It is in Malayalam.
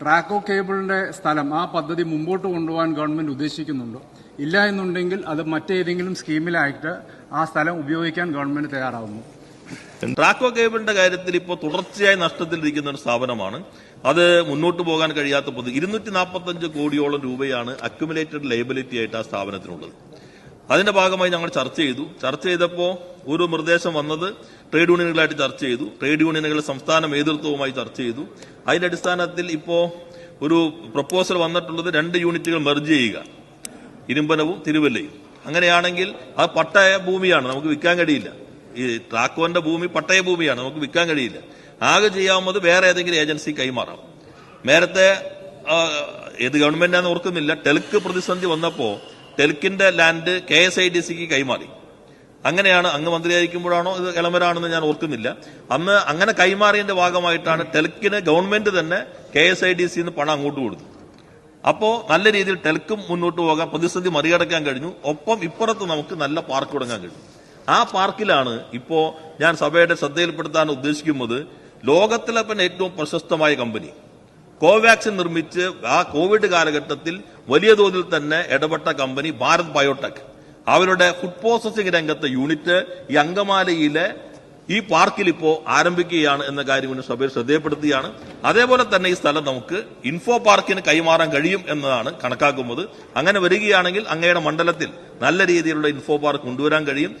ട്രാക്കോ കേബിളിന്റെ സ്ഥലം ആ പദ്ധതി മുമ്പോട്ട് കൊണ്ടുപോകാൻ ഗവൺമെന്റ് ഉദ്ദേശിക്കുന്നുണ്ടോ. ഇല്ല എന്നുണ്ടെങ്കിൽ അത് മറ്റേതെങ്കിലും സ്കീമിലായിട്ട് ആ സ്ഥലം ഉപയോഗിക്കാൻ ഗവൺമെന്റ് തയ്യാറാവുന്നു. ട്രാക്കോ കേബിളിന്റെ കാര്യത്തിൽ ഇപ്പോൾ തുടർച്ചയായി നഷ്ടത്തിലിരിക്കുന്ന ഒരു സ്ഥാപനമാണ്. അത് മുന്നോട്ട് പോകാൻ കഴിയാത്ത പൊതു ഇരുന്നൂറ്റി കോടിയോളം രൂപയാണ് അക്യുമുലേറ്റഡ് ലയബിലിറ്റി ആയിട്ട് ആ സ്ഥാപനത്തിനുള്ളത്. അതിന്റെ ഭാഗമായി ഞങ്ങൾ ചർച്ച ചെയ്തു. ചർച്ച ചെയ്തപ്പോൾ ഒരു നിർദ്ദേശം വന്നത് ട്രേഡ് യൂണിയനുകളായിട്ട് ചർച്ച ചെയ്തു. ട്രേഡ് യൂണിയനുകൾ സംസ്ഥാന നേതൃത്വവുമായി ചർച്ച ചെയ്തു. അതിന്റെ അടിസ്ഥാനത്തിൽ ഇപ്പോൾ ഒരു പ്രപ്പോസൽ വന്നിട്ടുള്ളത് രണ്ട് യൂണിറ്റുകൾ മെർജ് ചെയ്യുക. ഇരുമ്പനവും തിരുവല്ലയും. അങ്ങനെയാണെങ്കിൽ അത് പട്ടയ ഭൂമിയാണ്. നമുക്ക് വിൽക്കാൻ കഴിയില്ല. ഈ ട്രാക്കോന്റെ ഭൂമി പട്ടയ ഭൂമിയാണ്. നമുക്ക് വിൽക്കാൻ കഴിയില്ല. ആകെ ചെയ്യാവുന്നത് വേറെ ഏതെങ്കിലും ഏജൻസി കൈമാറാം. നേരത്തെ ഏത് ഗവൺമെന്റാന്ന് ഓർക്കുന്നില്ല. ടെൽക്ക് പ്രതിസന്ധി വന്നപ്പോ ടെൽക്കിന്റെ land K S I D സിക്ക് കൈമാറി. അങ്ങനെയാണ് അങ്ങ് മന്ത്രിയായിരിക്കുമ്പോഴാണോ ഇത് ഇളമരാണെന്ന് ഞാൻ ഓർക്കുന്നില്ല. അന്ന് അങ്ങനെ കൈമാറിയതിന്റെ ഭാഗമായിട്ടാണ് ടെൽക്കിന് ഗവൺമെന്റ് തന്നെ കെ എസ് ഐ ഡി സിന്ന് പണം അങ്ങോട്ട് കൊടുത്തു അപ്പോ നല്ല രീതിയിൽ ടെൽക്കും മുന്നോട്ട് പോകാൻ പ്രതിസന്ധി മറികടക്കാൻ കഴിഞ്ഞു. ഒപ്പം ഇപ്പുറത്ത് നമുക്ക് നല്ല പാർക്ക് തുടങ്ങാൻ കഴിഞ്ഞു. ആ പാർക്കിലാണ് ഇപ്പോ ഞാൻ സഭയുടെ ശ്രദ്ധയിൽപ്പെടുത്താൻ ഉദ്ദേശിക്കുന്നത് ലോകത്തിലെ തന്നെ ഏറ്റവും പ്രശസ്തമായ കമ്പനി. കോവാക്സിൻ നിർമ്മിച്ച് ആ കോവിഡ് കാലഘട്ടത്തിൽ വലിയ തോതിൽ തന്നെ ഇടപെട്ട കമ്പനി ഭാരത് ബയോടെക്. അവരുടെ ഫുഡ് പ്രോസസിംഗ് രംഗത്തെ യൂണിറ്റ് ഈ അങ്കമാലയിലെ ഈ പാർക്കിൽ ഇപ്പോൾ ആരംഭിക്കുകയാണ് എന്ന കാര്യം ഇന്ന് സഭയിൽ ശ്രദ്ധയപ്പെടുത്തുകയാണ്. അതേപോലെ തന്നെ ഈ സ്ഥലം നമുക്ക് ഇൻഫോ പാർക്കിന് കൈമാറാൻ കഴിയും എന്നതാണ് കണക്കാക്കുന്നത്. അങ്ങനെ വരികയാണെങ്കിൽ അങ്ങയുടെ മണ്ഡലത്തിൽ നല്ല രീതിയിലുള്ള ഇൻഫോ പാർക്ക് കൊണ്ടുവരാൻ കഴിയും.